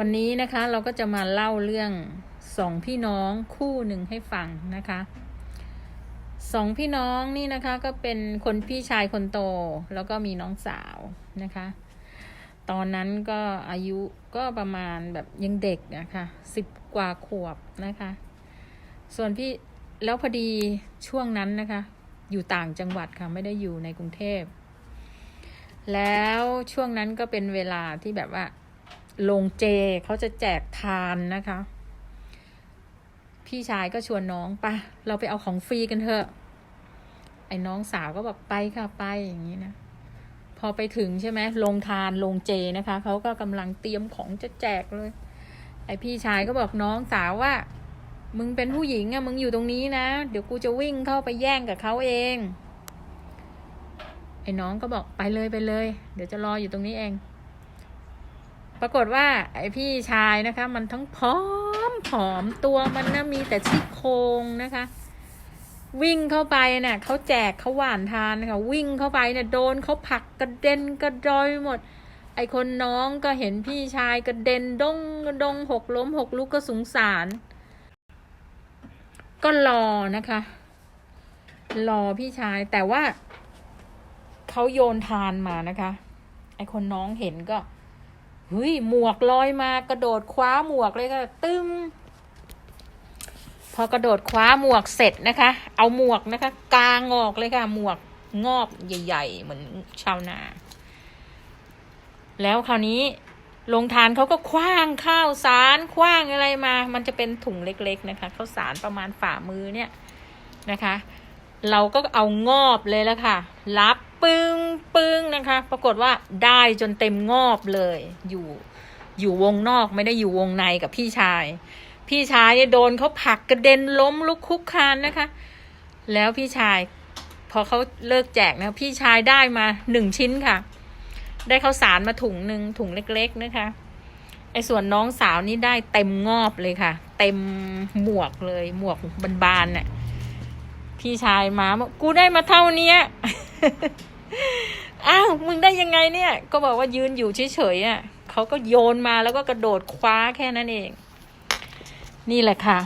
วันนี้นะคะเราก็จะมาเล่าเรื่องสองพี่น้องคู่หนึ่งให้ฟังนะคะสองพี่น้องนี่นะคะก็เป็นคนพี่ชายคนโตแล้วก็มีน้องสาวนะคะ ตอนนั้นก็อายุก็ประมาณแบบยังเด็กนะคะสิบกว่าขวบนะคะ ส่วนพี่แล้วพอดีช่วงนั้นนะคะ อยู่ต่างจังหวัดค่ะไม่ได้อยู่ในกรุงเทพแล้วช่วงนั้นก็เป็นเวลาที่แบบว่า โรงเจเขาจะแจกทานนะคะ พี่ชายก็ชวนน้องปะเราไปเอาของฟรีกันเถอะ ไอ้น้องสาวก็บอกไปค่ะไปอย่างนี้นะ พอไปถึงใช่ไหมโรงทานโรงเจนะคะเขาก็กำลังเตรียมของจะแจกเลย ไอพี่ชายก็บอกน้องสาวว่า มึงเป็นผู้หญิงอะมึงอยู่ตรงนี้นะ เดี๋ยวกูจะวิ่งเข้าไปแย่งกับเขาเองไอ้น้องก็บอกไปเลยไปเลย เดี๋ยวจะรออยู่ตรงนี้เอง ปรากฏว่าไอพี่ชายนะคะ มันทั้งผอมผอมตัวมันนะมีแต่ซี่โครงนะคะ วิ่งเข้าไปเนี่ยเขาแจกเขาหวานทานนะคะวิ่งเข้าไปเนี่ยโดนเขาผลักกระเด็นกระดอยหมด ไอคนน้องก็เห็นพี่ชายกระเด็นดงกระดงหกล้มหกลุกก็สงสาร ก็รอนะคะ รอพี่ชายแต่ว่าเขาโยนทานมานะคะ ไอคนน้องเห็นก็ เฮ้ยหมวกลอยมากระโดดคว้าหมวกเลยค่ะ ตึ้มพอกระโดดคว้าหมวกเสร็จนะคะ เอาหมวกนะคะ กางออกเลยค่ะ หมวกงอบใหญ่ ๆ เหมือนชาวนา แล้วคราวนี้ลงทานเขาก็คว้างข้าวสารคว้างอะไรมา มันจะเป็นถุงเล็ก ๆ นะคะข้าวสารประมาณฝ่ามือเนี่ยนะคะ เราก็เอางอบเลยแล้วค่ะ รับ ปึ้งปึ้งนะคะ ปรากฏว่าได้จนเต็มงอบเลย อยู่อยู่วงนอกไม่ได้อยู่วงในกับพี่ชาย พี่ชายเนี่ยโดนเขาผลักกระเด็นล้มลุกคุกคานนะคะ แล้วพี่ชายพอเขาเลิกแจกนะ พี่ชายได้มาหนึ่งชิ้นค่ะ ได้ข้าวสารมาถุงหนึ่งถุงเล็ก ๆ นะคะไอ้ส่วนน้องสาวนี่ได้เต็มงอบเลยค่ะ เต็มหมวกเลยหมวกบานๆน่ะพี่ชายมาบอกกูได้มาเท่าเนี้ย อ้าวมึงได้ยังไงเนี่ย ก็บอกว่ายืนอยู่เฉยๆอะเขาก็โยนมาแล้วก็กระโดดคว้าแค่นั้นเอง นี่แหละค่ะ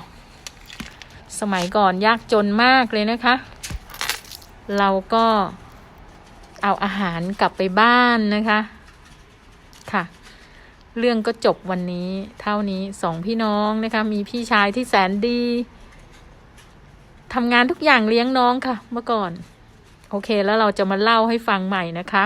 สมัยก่อนยากจนมากเลยนะคะ เราก็เอาอาหารกลับไปบ้านนะคะค่ะ เรื่องก็จบวันนี้เท่านี้สองพี่น้องนะคะ มีพี่ชายที่แสนดีทำงานทุกอย่างเลี้ยงน้องค่ะ เมื่อก่อน โอเคแล้วเราจะมาเล่าให้ฟังใหม่นะคะ